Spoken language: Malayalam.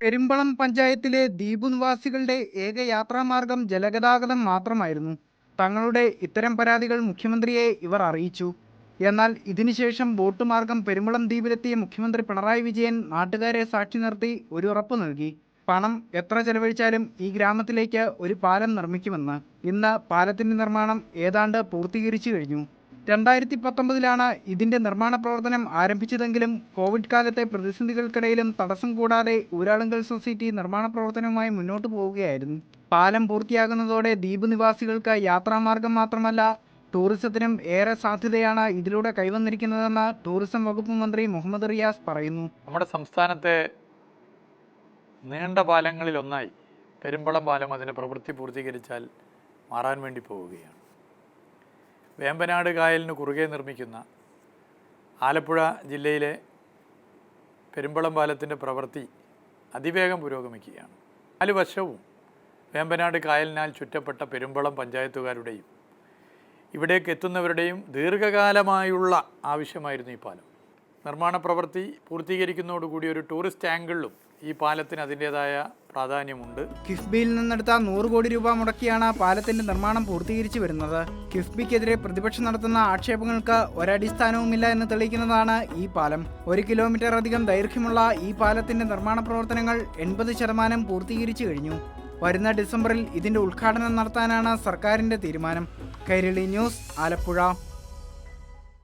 പെരുമ്പളം പഞ്ചായത്തിലെ ദ്വീപ് നിവാസികളുടെ ഏക യാത്രാമാർഗം ജലഗതാഗതം മാത്രമായിരുന്നു. തങ്ങളുടെ ഇത്തരം പരാതികൾ മുഖ്യമന്ത്രിയെ ഇവർ അറിയിച്ചു. എന്നാൽ ഇതിനുശേഷം ബോട്ട് മാർഗം പെരുമ്പളം ദ്വീപിലെത്തിയ മുഖ്യമന്ത്രി പിണറായി വിജയൻ നാട്ടുകാരെ സാക്ഷി നിർത്തി ഒരു ഉറപ്പ് നൽകി. പണം എത്ര ചെലവഴിച്ചാലും ഈ ഗ്രാമത്തിലേക്ക് ഒരു പാലം നിർമ്മിക്കുമെന്ന്. ഇന്ന് പാലത്തിന്റെ നിർമ്മാണം ഏതാണ്ട് പൂർത്തീകരിച്ചു കഴിഞ്ഞു. രണ്ടായിരത്തി പത്തൊമ്പതിലാണ് ഇതിന്റെ നിർമ്മാണ പ്രവർത്തനം ആരംഭിച്ചതെങ്കിലും കോവിഡ് കാലത്തെ പ്രതിസന്ധികൾക്കിടയിലും തടസ്സം കൂടാതെ ഊരാളുങ്കൽ സൊസൈറ്റി നിർമ്മാണ പ്രവർത്തനവുമായി മുന്നോട്ട് പോവുകയായിരുന്നു. പാലം പൂർത്തിയാകുന്നതോടെ ദ്വീപ് നിവാസികൾക്ക് യാത്രാമാർഗം മാത്രമല്ല ടൂറിസത്തിനും ഏറെ സാധ്യതയാണ് ഇതിലൂടെ കൈവന്നിരിക്കുന്നതെന്ന് ടൂറിസം വകുപ്പ് മന്ത്രി മുഹമ്മദ് റിയാസ് പറയുന്നു. നമ്മുടെ സംസ്ഥാനത്തെ നീണ്ട പാലങ്ങളിൽ ഒന്നായി പെരുമ്പളം പാലം അതിന്റെ പ്രവൃത്തി പൂർത്തീകരിച്ചാൽ മാറാൻ വേണ്ടി പോവുകയാണ്. വേമ്പനാട് കായലിന് കുറുകെ നിർമ്മിക്കുന്ന ആലപ്പുഴ ജില്ലയിലെ പെരുമ്പളം പാലത്തിന്റെ പ്രവൃത്തി അതിവേഗം പുരോഗമിക്കുകയാണ്. നാല് വർഷവും വേമ്പനാട് കായലിനാൽ ചുറ്റപ്പെട്ട പെരുമ്പളം പഞ്ചായത്തുകാരുടെയും ഇവിടേക്ക് എത്തുന്നവരുടെയും ദീർഘകാലമായുള്ള ആവശ്യമായിരുന്നു ഈ പാലം. നിർമ്മാണ പ്രവൃത്തി പൂർത്തീകരിക്കുന്നതോടുകൂടി ഒരു ടൂറിസ്റ്റ് ആംഗിളിലും ഈ പാലത്തിന് അതിന്റെതായ പ്രാധാന്യമുണ്ട്. കിഫ്ബിയിൽ നിന്നെടുത്ത നൂറ് കോടി രൂപ മുടക്കിയാണ് പാലത്തിന്റെ നിർമ്മാണം പൂർത്തീകരിച്ചു വരുന്നത്. കിഫ്ബിക്കെതിരെ പ്രതിപക്ഷം നടത്തുന്ന ആക്ഷേപങ്ങൾക്ക് ഒരടിസ്ഥാനവുമില്ല എന്ന് തെളിയിക്കുന്നതാണ് ഈ പാലം. ഒരു കിലോമീറ്റർ അധികം ദൈർഘ്യമുള്ള ഈ പാലത്തിന്റെ നിർമ്മാണ പ്രവർത്തനങ്ങൾ എൺപത് ശതമാനം പൂർത്തീകരിച്ചു കഴിഞ്ഞു. വരുന്ന ഡിസംബറിൽ ഇതിന്റെ ഉദ്ഘാടനം നടത്താനാണ് സർക്കാരിന്റെ തീരുമാനം. കൈരളി ന്യൂസ് ആലപ്പുഴ.